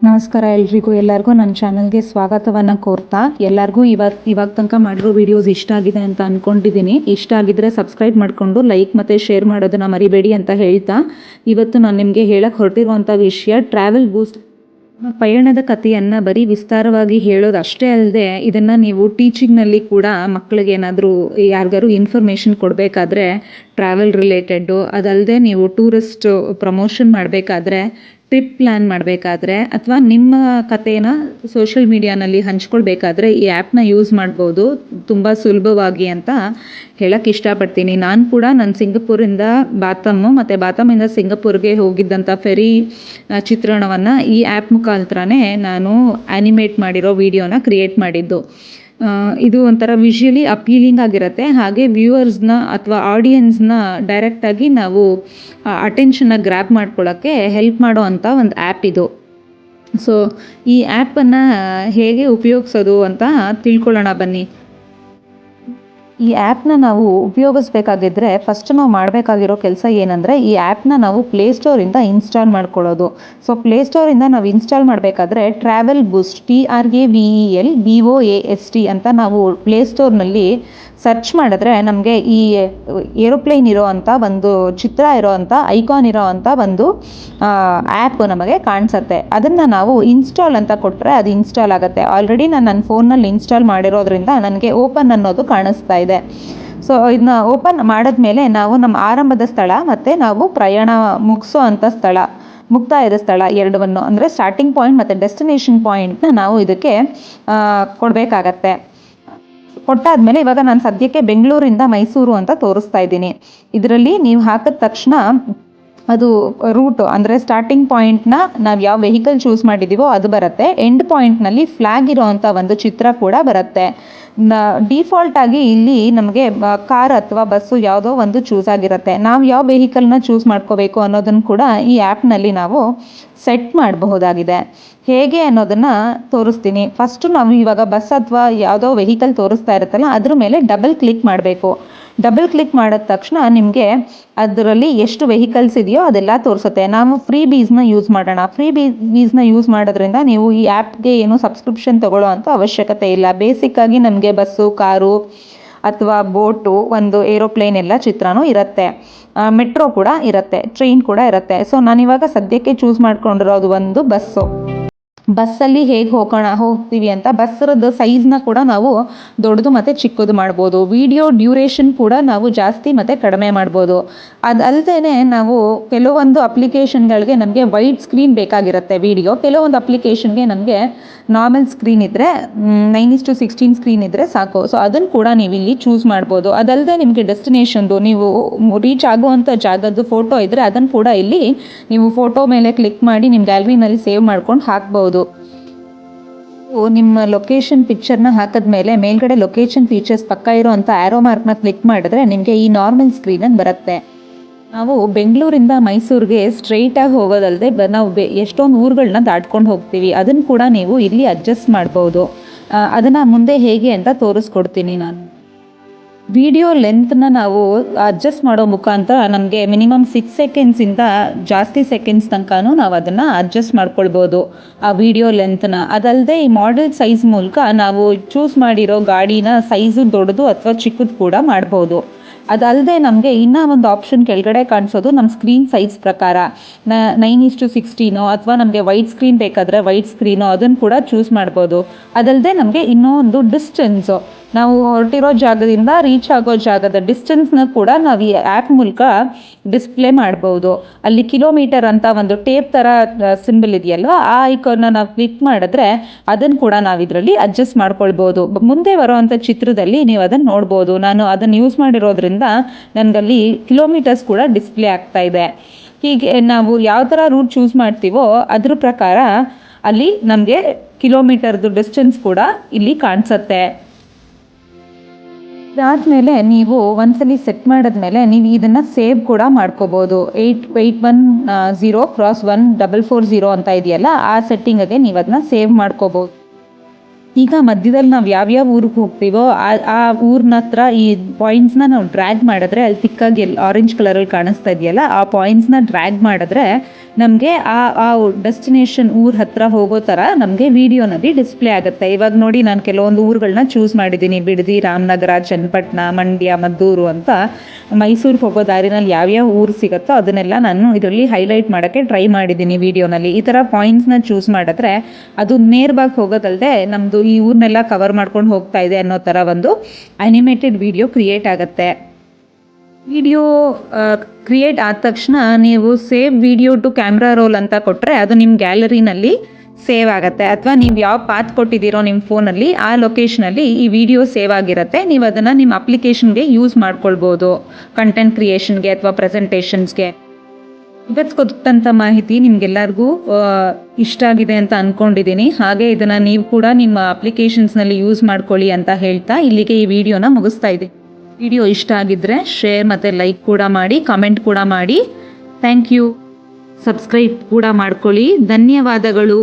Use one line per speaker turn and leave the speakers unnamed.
ನಮಸ್ಕಾರ ಎಲ್ರಿಗೂ, ಎಲ್ಲರಿಗೂ ನನ್ನ ಚಾನಲ್ಗೆ ಸ್ವಾಗತವನ್ನು ಕೋರ್ತಾ. ಎಲ್ಲರಿಗೂ ಇವಾಗ ಇವಾಗ ತನಕ ಮಾಡಿರೋ ವಿಡಿಯೋಸ್ ಇಷ್ಟ ಆಗಿದೆ ಅಂತ ಅಂದ್ಕೊಂಡಿದ್ದೀನಿ ಇಷ್ಟ ಆಗಿದ್ರೆ ಸಬ್ಸ್ಕ್ರೈಬ್ ಮಾಡಿಕೊಂಡು ಲೈಕ್ ಮತ್ತು ಶೇರ್ ಮಾಡೋದನ್ನು ಮರಿಬೇಡಿ ಅಂತ ಹೇಳ್ತಾ. ಇವತ್ತು ನಾನು ನಿಮಗೆ ಹೇಳಕ್ಕೆ ಹೊರಟಿರುವಂಥ ವಿಷಯ ಟ್ರಾವೆಲ್ ಬೂಸ್ಟ್ ಪಯಣದ ಕಥೆಯನ್ನು ಬರೀ ವಿಸ್ತಾರವಾಗಿ ಹೇಳೋದು ಅಷ್ಟೇ ಅಲ್ಲದೆ ಇದನ್ನು ನೀವು ಟೀಚಿಂಗ್ನಲ್ಲಿ ಕೂಡ ಮಕ್ಕಳಿಗೆ ಏನಾದರೂ ಯಾರಿಗಾರು ಇನ್ಫಾರ್ಮೇಷನ್ ಕೊಡಬೇಕಾದ್ರೆ ಟ್ರಾವೆಲ್ ರಿಲೇಟೆಡ್ಡು ಅದಲ್ಲದೆ ನೀವು ಟೂರಿಸ್ಟ್ ಪ್ರಮೋಷನ್ ಮಾಡಬೇಕಾದ್ರೆ ಟ್ರಿಪ್ ಪ್ಲ್ಯಾನ್ ಮಾಡಬೇಕಾದ್ರೆ ಅಥವಾ ನಿಮ್ಮ ಕಥೆನ ಸೋಷಿಯಲ್ ಮೀಡಿಯಾನಲ್ಲಿ ಹಂಚ್ಕೊಳ್ಬೇಕಾದ್ರೆ ಈ ಆ್ಯಪ್ನ ಯೂಸ್ ಮಾಡ್ಬೋದು. ತುಂಬ ಸುಲಭವಾಗಿ ಅಂತ ಹೇಳಕ್ಕೆ ಇಷ್ಟಪಡ್ತೀನಿ. ನಾನು ಕೂಡ ನಾನು ಸಿಂಗಪೂರಿಂದ ಬಾತಮ್ಮು ಮತ್ತು ಬಾತಮ್ಮಿಂದ ಸಿಂಗಪೂರ್ಗೆ ಹೋಗಿದ್ದಂಥ ಫೆರಿ ಚಿತ್ರಣವನ್ನು ಈ ಆ್ಯಪ್ ಮುಖಾಂತರನೇ ನಾನು ಆ್ಯನಿಮೇಟ್ ಮಾಡಿರೋ ವೀಡಿಯೋನ ಕ್ರಿಯೇಟ್ ಮಾಡಿದ್ದು. ಇದು ಒಂಥರ ವಿಷುಯಲಿ ಅಪೀಲಿಂಗ್ ಆಗಿರುತ್ತೆ. ಹಾಗೆ ವ್ಯೂವರ್ಸ್ನ ಅಥವಾ ಆಡಿಯನ್ಸ್ನ ಡೈರೆಕ್ಟಾಗಿ ನಾವು ಅಟೆನ್ಷನ್ನ ಗ್ರ್ಯಾಬ್ ಮಾಡ್ಕೊಳ್ಳೋಕ್ಕೆ ಹೆಲ್ಪ್ ಮಾಡೋ ಅಂಥ ಒಂದು ಆ್ಯಪ್ ಇದು. ಸೊ ಈ ಆ್ಯಪನ್ನು ಹೇಗೆ ಉಪಯೋಗಿಸೋದು ಅಂತ ತಿಳ್ಕೊಳ್ಳೋಣ ಬನ್ನಿ. ಈ ಆ್ಯಪ್ನ ನಾವು ಉಪಯೋಗಿಸ್ಬೇಕಾಗಿದ್ರೆ ಫಸ್ಟ್ ನಾವು ಮಾಡಬೇಕಾಗಿರೋ ಕೆಲಸ ಏನಂದರೆ ಈ ಆ್ಯಪ್ನ ನಾವು ಪ್ಲೇಸ್ಟೋರಿಂದ ಇನ್ಸ್ಟಾಲ್ ಮಾಡ್ಕೊಳ್ಳೋದು. ಸೊ ಪ್ಲೇಸ್ಟೋರಿಂದ ನಾವು ಇನ್ಸ್ಟಾಲ್ ಮಾಡಬೇಕಾದ್ರೆ travel boost T R A V E L B O A S T ಅಂತ ನಾವು ಪ್ಲೇಸ್ಟೋರ್ನಲ್ಲಿ ಸರ್ಚ್ ಮಾಡಿದ್ರೆ ನಮಗೆ ಈ ಏರೋಪ್ಲೇನ್ ಇರೋ ಅಂಥ ಒಂದು ಚಿತ್ರ ಇರೋ ಅಂಥ ಐಕಾನ್ ಇರೋ ಅಂಥ ಒಂದು ಆ್ಯಪ್ ನಮಗೆ ಕಾಣಿಸುತ್ತೆ. ಅದನ್ನು ನಾವು ಇನ್ಸ್ಟಾಲ್ ಅಂತ ಕೊಟ್ಟರೆ ಅದು ಇನ್ಸ್ಟಾಲ್ ಆಗುತ್ತೆ. ಆಲ್ರೆಡಿ ನಾನು ನನ್ನ ಫೋನಲ್ಲಿ ಇನ್ಸ್ಟಾಲ್ ಮಾಡಿರೋದ್ರಿಂದ ನನಗೆ ಓಪನ್ ಅನ್ನೋದು ಕಾಣಿಸ್ತಾ ಇದೆ. ಸೊ ಇದನ್ನ ಓಪನ್ ಮಾಡಿದ್ಮೇಲೆ ನಾವು ನಮ್ಮ ಆರಂಭದ ಸ್ಥಳ ಮತ್ತು ನಾವು ಪ್ರಯಾಣ ಮುಗಿಸೋ ಅಂಥ ಸ್ಥಳ ಮುಕ್ತಾಯದ ಸ್ಥಳ ಎರಡವನ್ನು ಅಂದರೆ ಸ್ಟಾರ್ಟಿಂಗ್ ಪಾಯಿಂಟ್ ಮತ್ತು ಡೆಸ್ಟಿನೇಷನ್ ಪಾಯಿಂಟ್ನ ನಾವು ಇದಕ್ಕೆ ಕೊಡಬೇಕಾಗತ್ತೆ. ಕೊಟ್ಟಾದ್ಮೇಲೆ ಇವಾಗ ನಾನು ಸದ್ಯಕ್ಕೆ ಬೆಂಗಳೂರಿಂದ ಮೈಸೂರು ಅಂತ ತೋರಿಸ್ತಾ ಇದ್ದೀನಿ. ಇದರಲ್ಲಿ ನೀವು ಹಾಕಿದ ತಕ್ಷಣ ಅದು ರೂಟು ಅಂದರೆ ಸ್ಟಾರ್ಟಿಂಗ್ ಪಾಯಿಂಟ್ನ ನಾವು ಯಾವ ವೆಹಿಕಲ್ ಚೂಸ್ ಮಾಡಿದ್ದೀವೋ ಅದು ಬರುತ್ತೆ. ಎಂಡ್ ಪಾಯಿಂಟ್ನಲ್ಲಿ ಫ್ಲ್ಯಾಗ್ ಇರೋ ಅಂಥ ಒಂದು ಚಿತ್ರ ಕೂಡ ಬರುತ್ತೆ. ಡಿಫಾಲ್ಟ್ ಆಗಿ ಇಲ್ಲಿ ನಮಗೆ ಕಾರ್ ಅಥವಾ ಬಸ್ಸು ಯಾವುದೋ ಒಂದು ಚೂಸ್ ಆಗಿರುತ್ತೆ. ನಾವು ಯಾವ ವೆಹಿಕಲ್ನ ಚೂಸ್ ಮಾಡ್ಕೋಬೇಕು ಅನ್ನೋದನ್ನು ಕೂಡ ಈ ಆ್ಯಪ್ನಲ್ಲಿ ನಾವು ಸೆಟ್ ಮಾಡಬಹುದಾಗಿದೆ. ಹೇಗೆ ಅನ್ನೋದನ್ನು ತೋರಿಸ್ತೀನಿ. ಫಸ್ಟು ನಾವು ಇವಾಗ ಬಸ್ ಅಥವಾ ಯಾವುದೋ ವೆಹಿಕಲ್ ತೋರಿಸ್ತಾ ಇರುತ್ತಲ್ಲ, ಅದ್ರ ಮೇಲೆ ಡಬಲ್ ಕ್ಲಿಕ್ ಮಾಡಬೇಕು. ಡಬಲ್ ಕ್ಲಿಕ್ ಮಾಡಿದ ತಕ್ಷಣ ನಿಮಗೆ ಅದರಲ್ಲಿ ಎಷ್ಟು ವೆಹಿಕಲ್ಸ್ ಇದೆಯೋ ಅದೆಲ್ಲ ತೋರಿಸುತ್ತೆ. ನಾವು ಫ್ರೀ ಬೀಸ್ನ ಯೂಸ್ ಮಾಡೋಣ. ಫ್ರೀ ಬೀ ಬೀಸ್ನ ಯೂಸ್ ಮಾಡೋದ್ರಿಂದ ನೀವು ಈ ಆ್ಯಪ್ಗೆ ಏನು ಸಬ್ಸ್ಕ್ರಿಪ್ಷನ್ ತೊಗೊಳ್ಳೋ ಅಂತ ಅವಶ್ಯಕತೆ ಇಲ್ಲ. ಬೇಸಿಕ್ಕಾಗಿ ನಮಗೆ ಬಸ್ಸು, ಕಾರು ಅಥವಾ ಬೋಟು ಒಂದು ಏರೋಪ್ಲೇನ್ ಎಲ್ಲ ಚಿತ್ರನೂ ಇರುತ್ತೆ. ಮೆಟ್ರೋ ಕೂಡ ಇರುತ್ತೆ. ಟ್ರೈನ್ ಕೂಡ ಇರುತ್ತೆ. ಸೊ ನಾನಿವಾಗ ಸದ್ಯಕ್ಕೆ ಚೂಸ್ ಮಾಡ್ಕೊಂಡಿರೋದು ಒಂದು ಬಸ್ಸು. ಬಸ್ಸಲ್ಲಿ ಹೇಗೆ ಹೋಗೋಣ, ಹೋಗ್ತೀವಿ ಅಂತ ಬಸ್ಸ್ರದ್ದು ಸೈಜ್ನ ಕೂಡ ನಾವು ದೊಡ್ಡದು ಮತ್ತು ಚಿಕ್ಕದು ಮಾಡ್ಬೋದು. ವಿಡಿಯೋ ಡ್ಯೂರೇಷನ್ ಕೂಡ ನಾವು ಜಾಸ್ತಿ ಮತ್ತು ಕಡಿಮೆ ಮಾಡ್ಬೋದು. ಅದಲ್ಲದೆ ನಾವು ಕೆಲವೊಂದು ಅಪ್ಲಿಕೇಶನ್ಗಳಿಗೆ ನಮಗೆ ವೈಡ್ ಸ್ಕ್ರೀನ್ ಬೇಕಾಗಿರುತ್ತೆ ವಿಡಿಯೋ. ಕೆಲವೊಂದು ಅಪ್ಲಿಕೇಶನ್ಗೆ ನಮಗೆ ನಾರ್ಮಲ್ ಸ್ಕ್ರೀನ್ ಇದ್ದರೆ nine is to sixteen screen ಇದ್ದರೆ ಸಾಕು. ಸೊ ಅದನ್ನು ಕೂಡ ನೀವು ಇಲ್ಲಿ ಚೂಸ್ ಮಾಡ್ಬೋದು. ಅದಲ್ಲದೆ ನಿಮಗೆ ಡೆಸ್ಟಿನೇಷನ್ದು ನೀವು ರೀಚ್ ಆಗುವಂಥ ಜಾಗದ್ದು ಫೋಟೋ ಇದ್ದರೆ ಅದನ್ನು ಕೂಡ ಇಲ್ಲಿ ನೀವು ಫೋಟೋ ಮೇಲೆ ಕ್ಲಿಕ್ ಮಾಡಿ ನಿಮ್ಮ ಗ್ಯಾಲರಿನಲ್ಲಿ ಸೇವ್ ಮಾಡ್ಕೊಂಡು ಹಾಕ್ಬೋದು. ನಿಮ್ಮ ಲೊಕೇಶನ್ ಪಿಕ್ಚರ್ನ ಹಾಕಿದ್ಮೇಲೆ ಮೇಲ್ಗಡೆ ಲೊಕೇಶನ್ ಫೀಚರ್ಸ್ ಪಕ್ಕ ಇರೋ ಅಂಥ ಆ್ಯರೋ ಮಾರ್ಕ್ನ ಕ್ಲಿಕ್ ಮಾಡಿದ್ರೆ ನಿಮಗೆ ಈ ನಾರ್ಮಲ್ ಸ್ಕ್ರೀನಲ್ಲಿ ಬರುತ್ತೆ. ನಾವು ಬೆಂಗಳೂರಿಂದ ಮೈಸೂರಿಗೆ ಸ್ಟ್ರೈಟಾಗಿ ಹೋಗೋದಲ್ಲದೆ ಬ, ನಾವು ಬೆ, ಎಷ್ಟೊಂದು ಊರುಗಳನ್ನ ದಾಟ್ಕೊಂಡು ಹೋಗ್ತೀವಿ. ಅದನ್ನು ಕೂಡ ನೀವು ಇಲ್ಲಿ ಅಡ್ಜಸ್ಟ್ ಮಾಡ್ಬೋದು. ಅದನ್ನು ಮುಂದೆ ಹೇಗೆ ಅಂತ ತೋರಿಸ್ಕೊಡ್ತೀನಿ ನಾನು. ವಿಡಿಯೋ ಲೆಂತ್ನ ನಾವು ಅಡ್ಜಸ್ಟ್ ಮಾಡೋ ಮುಖಾಂತರ ನಮಗೆ ಮಿನಿಮಮ್ ಸಿಕ್ಸ್ ಸೆಕೆಂಡ್ಸಿಂದ ಜಾಸ್ತಿ ಸೆಕೆಂಡ್ಸ್ ತನಕನೂ ನಾವು ಅದನ್ನು ಅಡ್ಜಸ್ಟ್ ಮಾಡ್ಕೊಳ್ಬೋದು. ಆ ವಿಡಿಯೋ ಲೆಂತ್ನ ಅದಲ್ಲದೆ ಈ ಮಾಡೆಲ್ ಸೈಜ್ ಮೂಲಕ ನಾವು ಚೂಸ್ ಮಾಡಿರೋ ಗಾಡಿನ ಸೈಜು ದೊಡ್ಡದು ಅಥವಾ ಚಿಕ್ಕದು ಕೂಡ ಮಾಡ್ಬೋದು. ಅದಲ್ಲದೆ ನಮಗೆ ಇನ್ನೂ ಒಂದು ಆಪ್ಷನ್ ಕೆಳಗಡೆ ಕಾಣಿಸೋದು ನಮ್ಮ ಸ್ಕ್ರೀನ್ ಸೈಜ್ ಪ್ರಕಾರ. ನೈನ್ ಇಷ್ಟು ಸಿಕ್ಸ್ಟೀನೋ ಅಥವಾ ನಮಗೆ ವೈಟ್ ಸ್ಕ್ರೀನ್ ಬೇಕಾದರೆ ವೈಟ್ ಸ್ಕ್ರೀನೋ ಅದನ್ನು ಕೂಡ ಚೂಸ್ ಮಾಡ್ಬೋದು. ಅದಲ್ಲದೆ ನಮಗೆ ಇನ್ನೂ ಒಂದು ಡಿಸ್ಟೆನ್ಸು ನಾವು ಹೊರಟಿರೋ ಜಾಗದಿಂದ ರೀಚ್ ಆಗೋ ಜಾಗದ ಡಿಸ್ಟೆನ್ಸ್ನ ಕೂಡ ನಾವು ಈ ಆ್ಯಪ್ ಮೂಲಕ ಡಿಸ್ಪ್ಲೇ ಮಾಡ್ಬೋದು. ಅಲ್ಲಿ ಕಿಲೋಮೀಟರ್ ಅಂತ ಒಂದು ಟೇಪ್ ಥರ ಸಿಂಬಲ್ ಇದೆಯಲ್ವ ಆ ಐಕಾನ್ನ ನಾವು ಕ್ಲಿಕ್ ಮಾಡಿದ್ರೆ ಅದನ್ನು ಕೂಡ ನಾವು ಇದರಲ್ಲಿ ಅಡ್ಜಸ್ಟ್ ಮಾಡ್ಕೊಳ್ಬೋದು. ಮುಂದೆ ಬರೋವಂಥ ಚಿತ್ರದಲ್ಲಿ ನೀವು ಅದನ್ನು ನೋಡ್ಬೋದು. ನಾನು ಅದನ್ನು ಯೂಸ್ ಮಾಡಿರೋದ್ರಿಂದ ನನಗಲ್ಲಿ ಕಿಲೋಮೀಟರ್ಸ್ ಕೂಡ ಡಿಸ್ಪ್ಲೇ ಆಗ್ತಾ ಇದೆ. ಹೀಗೆ ನಾವು ಯಾವ ಥರ ರೂಟ್ ಚೂಸ್ ಮಾಡ್ತೀವೋ ಅದ್ರ ಪ್ರಕಾರ ಅಲ್ಲಿ ನಮಗೆ ಕಿಲೋಮೀಟರ್ದು ಡಿಸ್ಟೆನ್ಸ್ ಕೂಡ ಇಲ್ಲಿ ಕಾಣಿಸುತ್ತೆ. ಇದಾದಮೇಲೆ ನೀವು ಒಂದ್ಸಲಿ ಸೆಟ್ ಮಾಡಿದ್ಮೇಲೆ ನೀವು ಇದನ್ನು ಸೇವ್ ಕೂಡ ಮಾಡ್ಕೋಬೋದು. Eight eight one zero cross one double four zero ಅಂತ ಇದೆಯಲ್ಲ, ಆ ಸೆಟ್ಟಿಂಗಿಗೆ ನೀವು ಅದನ್ನ ಸೇವ್ ಮಾಡ್ಕೋಬೋದು. ಈಗ ಮಧ್ಯದಲ್ಲಿ ನಾವು ಯಾವ್ಯಾವ ಊರಿಗೆ ಹೋಗ್ತೀವೋ, ಆ ಆ ಊರಿನ ಹತ್ರ ಈ ಪಾಯಿಂಟ್ಸ್ನ ನಾವು ಡ್ರ್ಯಾಗ್ ಮಾಡಿದ್ರೆ ಅಲ್ಲಿ ತಿಕ್ಕಾಗಿ ಎಲ್ಲಿ ಆರೆಂಜ್ ಕಲರಲ್ಲಿ ಕಾಣಿಸ್ತಾ ಇದೆಯಲ್ಲ, ಆ ಪಾಯಿಂಟ್ಸ್ನ ಡ್ರ್ಯಾಗ್ ಮಾಡಿದ್ರೆ ನಮಗೆ ಆ ಆ ಡೆಸ್ಟಿನೇಷನ್ ಊರ ಹತ್ರ ಹೋಗೋ ಥರ ನಮಗೆ ವಿಡಿಯೋನಲ್ಲಿ ಡಿಸ್ಪ್ಲೇ ಆಗುತ್ತೆ. ಇವಾಗ ನೋಡಿ ನಾನು ಕೆಲವೊಂದು ಊರುಗಳನ್ನ ಚೂಸ್ ಮಾಡಿದ್ದೀನಿ. ಬಿಡದಿ, ರಾಮನಗರ ಚನ್ನಪಟ್ಟಣ ಮಂಡ್ಯ, ಮದ್ದೂರು ಅಂತ ಮೈಸೂರಿಗೆ ಹೋಗೋ ದಾರಿನಲ್ಲಿ ಯಾವ್ಯಾವ ಊರು ಸಿಗುತ್ತೋ ಅದನ್ನೆಲ್ಲ ನಾನು ಇದರಲ್ಲಿ ಹೈಲೈಟ್ ಮಾಡೋಕ್ಕೆ ಟ್ರೈ ಮಾಡಿದ್ದೀನಿ ವಿಡಿಯೋನಲ್ಲಿ ಈ ಥರ ಪಾಯಿಂಟ್ಸ್ನ ಚೂಸ್ ಮಾಡಿದ್ರೆ ಅದು ನೇರವಾಗಿ ಹೋಗೋದಲ್ಲದೆ ನಮ್ಮದು ಈ ಊರನ್ನೆಲ್ಲ ಕವರ್ ಮಾಡ್ಕೊಂಡು ಹೋಗ್ತಾ ಇದೆ ಅನ್ನೋ ಥರ ಒಂದು ಅನಿಮೇಟೆಡ್ ವಿಡಿಯೋ ಕ್ರಿಯೇಟ್ ಆಗುತ್ತೆ. ವಿಡಿಯೋ ಕ್ರಿಯೇಟ್ ಆದ ತಕ್ಷಣ ನೀವು save video to camera roll ಅಂತ ಕೊಟ್ಟರೆ ಅದು ನಿಮ್ಮ ಗ್ಯಾಲರಿನಲ್ಲಿ ಸೇವ್ ಆಗುತ್ತೆ. ಅಥವಾ ನೀವು ಯಾವ ಪಾತ್ ಕೊಟ್ಟಿದ್ದೀರೋ ನಿಮ್ಮ ಫೋನಲ್ಲಿ, ಆ ಲೊಕೇಶನಲ್ಲಿ ಈ ವಿಡಿಯೋ ಸೇವ್ ಆಗಿರುತ್ತೆ. ನೀವು ಅದನ್ನು ನಿಮ್ಮ ಅಪ್ಲಿಕೇಶನ್ಗೆ ಯೂಸ್ ಮಾಡ್ಕೊಳ್ಬೋದು. ಕಂಟೆಂಟ್ ಕ್ರಿಯೇಷನ್ಗೆ ಅಥವಾ ಪ್ರೆಸೆಂಟೇಷನ್ಸ್ಗೆ. ಇವತ್ತು ಕೊಟ್ಟಂಥ ಮಾಹಿತಿ ನಿಮಗೆಲ್ಲರಿಗೂ ಇಷ್ಟ ಆಗಿದೆ ಅಂತ ಅಂದ್ಕೊಂಡಿದ್ದೀನಿ ಹಾಗೆ ಇದನ್ನು ನೀವು ಕೂಡ ನಿಮ್ಮ ಅಪ್ಲಿಕೇಶನ್ಸ್ನಲ್ಲಿ ಯೂಸ್ ಮಾಡ್ಕೊಳ್ಳಿ ಅಂತ ಹೇಳ್ತಾ ಇಲ್ಲಿಗೆ ಈ ವಿಡಿಯೋನ ಮುಗಿಸ್ತಾ ಇದ್ದೀನಿ. ವಿಡಿಯೋ ಇಷ್ಟ ಆಗಿದ್ದರೆ ಶೇರ್ ಮತ್ತು ಲೈಕ್ ಕೂಡ ಮಾಡಿ ಕಮೆಂಟ್ ಕೂಡ ಮಾಡಿ. ಥ್ಯಾಂಕ್ ಯು ಸಬ್ಸ್ಕ್ರೈಬ್ ಕೂಡ ಮಾಡ್ಕೊಳ್ಳಿ. ಧನ್ಯವಾದಗಳು.